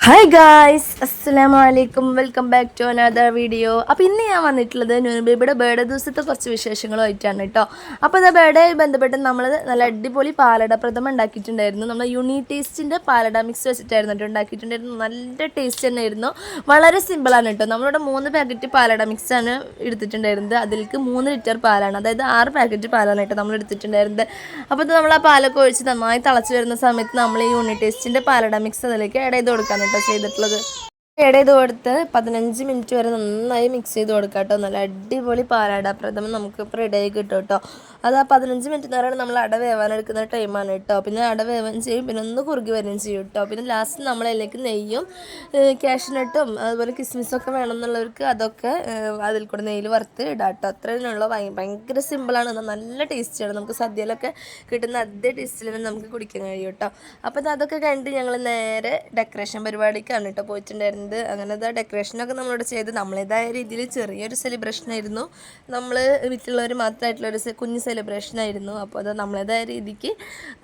Hi guys അസ്സലാമു അലൈക്കും welcome back to another video അപ്പോൾ ഇന്ന് ഞാൻ വന്നിട്ടുള്ളത് ന്യൂ ബേഡേ ദിവസത്തെ കുറച്ച് വിശേഷങ്ങളുമായിട്ടാണ് കേട്ടോ അപ്പോൾ അത് ബർത്ത്ഡേ ബന്ധപ്പെട്ട് നമ്മൾ നല്ല അടിപൊളി പാലട പ്രഥമ ഉണ്ടാക്കിയിട്ടുണ്ടായിരുന്നു. നമ്മൾ യൂണി ടേസ്റ്റിന്റെ പാലട മിക്സ് വെച്ചിട്ടായിരുന്നു കേട്ടോ ഉണ്ടാക്കിയിട്ടുണ്ടായിരുന്നു നല്ല ടേസ്റ്റ് തന്നെയായിരുന്നു വളരെ സിമ്പിളാണ് കേട്ടോ നമ്മളിവിടെ മൂന്ന് പാക്കറ്റ് പാലട മിക്സാണ് എടുത്തിട്ടുണ്ടായിരുന്നത്. അതിലേക്ക് മൂന്ന് ലിറ്റർ പാലാണ്. അതായത് ആറ് പാക്കറ്റ് പാലാണ് കേട്ടോ നമ്മൾ എടുത്തിട്ടുണ്ടായിരുന്നത്. അപ്പോൾ ഇത് നമ്മൾ ആ പാലൊക്കെ ഒഴിച്ച് നന്നായി തിളച്ച് വരുന്ന സമയത്ത് നമ്മൾ ഈ യൂണി ടേസ്റ്റിന്റെ പാലട മിക്സ് അതിലേക്ക് ആഡ് ചെയ്ത് കൊടുക്കാൻ കേട്ടോ ചെയ്തിട്ടുള്ളത്. ആഡ് ചെയ്ത് കൊടുത്ത് പതിനഞ്ച് മിനിറ്റ് വരെ നന്നായി മിക്സ് ചെയ്ത് കൊടുക്കാം കേട്ടോ നല്ല അടിപൊളി പാലട പ്രഥമം നമുക്ക് റെഡിയായി കിട്ടും കേട്ടോ അത് ആ പതിനഞ്ച് മിനിറ്റ് നേരമാണ് നമ്മൾ അട വേവാനെടുക്കുന്ന ടൈമാണ് കേട്ടോ പിന്നെ അട വേവാൻ ചെയ്യും പിന്നെ ഒന്ന് കുറുകി വരികയും ചെയ്യും കേട്ടോ പിന്നെ ലാസ്റ്റ് നമ്മളതിലേക്ക് നെയ്യും ക്യാഷ്നട്ടും അതുപോലെ കിസ്മിസൊക്കെ വേണമെന്നുള്ളവർക്ക് അതൊക്കെ അതിൽ കൂടെ നെയ്യിൽ വറുത്ത് ഇടാം കേട്ടോ അത്രയുള്ള ഭയങ്കര സിമ്പിളാണ് നല്ല ടേസ്റ്റിയാണ് നമുക്ക് സദ്യയിലൊക്കെ കിട്ടുന്ന അതേ ടേസ്റ്റിൽ നമുക്ക് കുടിക്കാൻ കഴിയും കേട്ടോ അപ്പോൾ അതൊക്കെ കണ്ട് ഞങ്ങൾ നേരെ ഡെക്കറേഷൻ പരിപാടിക്കാണ് കേട്ടോ പോയിട്ടുണ്ടായിരുന്നത്. അങ്ങനെ അങ്ങനത്തെ ഡെക്കറേഷനൊക്കെ നമ്മളിവിടെ ചെയ്ത് നമ്മളേതായ രീതിയിൽ ചെറിയൊരു സെലിബ്രേഷൻ ആയിരുന്നു. നമ്മൾ വീട്ടിലുള്ളവർ മാത്രമായിട്ടുള്ളൊരു കുഞ്ഞ് സെലിബ്രേഷൻ ആയിരുന്നു. അപ്പോൾ അത് നമ്മളേതായ രീതിക്ക്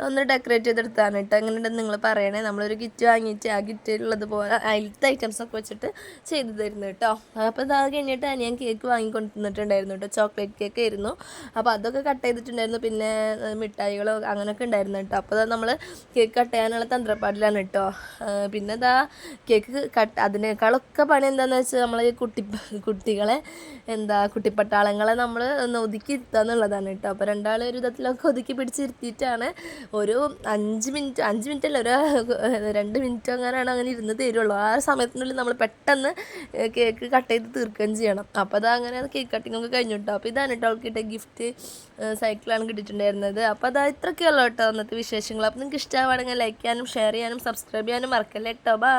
ഒന്ന് ഡെക്കറേറ്റ് ചെയ്തെടുത്താണ് കേട്ടോ. അങ്ങനെ നിങ്ങൾ പറയണേ? നമ്മളൊരു കിറ്റ് വാങ്ങിയിട്ട് ആ കിറ്റിലുള്ളത് പോലെ അതിലത്തെ ഐറ്റംസ് ഒക്കെ വെച്ചിട്ട് ചെയ്തു തരുന്നു കേട്ടോ. അപ്പോൾ അത് കഴിഞ്ഞിട്ട് ഞാൻ കേക്ക് വാങ്ങിക്കൊണ്ടിരുന്നിട്ടുണ്ടായിരുന്നു കേട്ടോ. ചോക്ലേറ്റ് കേക്ക് ആയിരുന്നു. അപ്പോൾ അതൊക്കെ കട്ട് ചെയ്തിട്ടുണ്ടായിരുന്നു. പിന്നെ മിഠായികളോ അങ്ങനെയൊക്കെ ഉണ്ടായിരുന്നു കേട്ടോ. അപ്പോൾ നമ്മൾ കേക്ക് കട്ട് ചെയ്യാനുള്ള തന്ത്രപ്പാടിലാണ് കേട്ടോ. പിന്നെ ഇതാ കേക്ക് കട്ട് അതിനേക്കാളൊക്കെ പണി എന്താണെന്ന് വെച്ചാൽ നമ്മൾ ഈ കുട്ടി കുട്ടികളെ എന്താ കുട്ടിപ്പട്ടാളങ്ങളെ നമ്മൾ ഒന്ന് ഒതുക്കി ഇരുത്തുക എന്നുള്ളതാണ് കേട്ടോ. അപ്പോൾ രണ്ടാൾ ഒരു വിധത്തിലൊക്കെ ഒതുക്കി പിടിച്ചിരുത്തിയിട്ടാണ് ഒരു അഞ്ച് മിനിറ്റ് അഞ്ച് മിനിറ്റ് അല്ല ഒരു രണ്ട് മിനിറ്റ് അങ്ങനെയാണ് അങ്ങനെ ഇരുന്ന് തരുള്ളൂ. ആ സമയത്തിനുള്ളിൽ നമ്മൾ പെട്ടെന്ന് കേക്ക് കട്ട് ചെയ്ത് തീർക്കുകയും ചെയ്യണം. അപ്പോൾ അത് അങ്ങനെ കേക്ക് കട്ടിംഗ് ഒക്കെ കഴിഞ്ഞു കേട്ടോ. അപ്പോൾ ഇതാണ് കേട്ടോ അവൾക്ക് കിട്ടിയ ഗിഫ്റ്റ് സൈക്കിളാണ് കിട്ടിയിട്ടുണ്ടായിരുന്നത്. അപ്പോൾ അത് ഇത്രയൊക്കെയുള്ളൂ കേട്ടോ അന്നത്തെ വിശേഷങ്ങൾ അപ്പോൾ നിങ്ങൾക്ക് ഇഷ്ടമാണെങ്കിൽ ലൈക്ക് ചെയ്യാനും ഷെയർ ചെയ്യാനും സബ്സ്ക്രൈബ് ചെയ്യാനും മറക്കല്ലേ കേട്ടോ. ബൈ